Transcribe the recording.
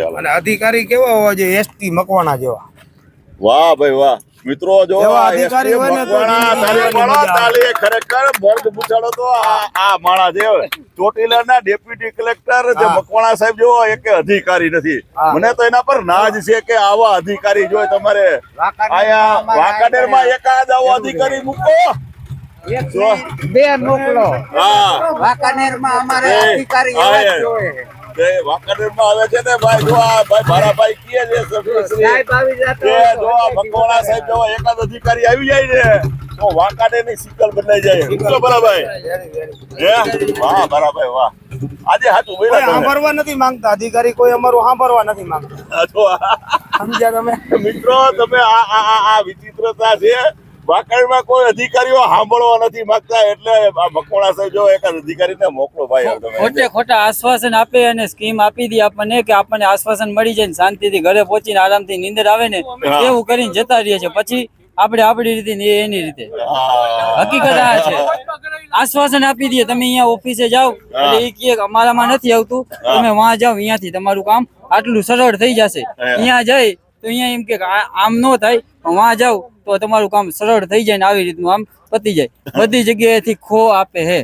અને અધિકારી કેવા હોવા જોઈએ? એસટી મકવાણા જેવા. વાહ ભાઈ વાહ. મિત્રો જો અધિકારી હોય ને ખરેખર વર્ગ પૂછાડો તો આ આ માણસ છે. ચોટીલાના ડેપ્યુટી કલેક્ટર જે મકવાણા સાહેબ જો એક અધિકારી નથી. મને તો એના પર નાજ છે કે આવા અધિકારી જો તમારે આયા વાંકાનેરમાં એકાદ આવો અધિકારી મૂકો. બે મોકલો. હા. વાંકાનેરમાં અમારે અધિકારી જ જોઈએ. આવે છે ને ભાઈ જો આ ભાઈ ભારાભાઈ કહે છે સાહેબ આવી જતો કે હોય તો જો આ મકવાણા સાહેબ જો એકાદ અધિકારી આવી જાય ને તો વાંકાનેરની સિકલ બદલાઈ જાય. શું બરાભાઈ હે? વાહ આજે હાચું કોઈ સાંભળવા નથી માંગતા. અધિકારી કોઈ અમારું સાંભળવા નથી માંગતા. સમજ્યા તમે? મિત્રો તમે આ આ આ- આ વિચિત્રતા છે વાંકાનેરમાં કોઈ અધિકારીઓ સાંભળવા નથી માંગતા એટલે આ મકવાણા સાહેબ જો એકાદ અધિકારીને મોકલો ભાઈ ખોટે ખોટા આશ્વાસન આપે અને સ્કીમ આપી દી આપણને કે આપણને આશ્વાસન મળી જાય ને શાંતિથી ઘરે પહોંચીને આરામથી નીંદર આવે ને એવું કરીને જતા રહીએ છે પછી આપણે આપણી રીતે ને એની રીતે. હકીકત આ છે. આશ્વાસન આપી દઈએ. તમે અહીંયા ઓફિસે જાઓ એટલે એ કે અમારામાં નથી આવતું. તમે વાં જાઓ. અહીંયાથી તમારું કામ આટલું સરળ થઈ જશે. અહીંયા જાય તો અહીંયા એમ કે આ- આમ ન થાય પણ વાં જાવ તો તમારું કામ સરળ થઈ જાય ને આવી રીતનું આમ પતી જાય. બધી જગ્યાએથી ખો આપે હે.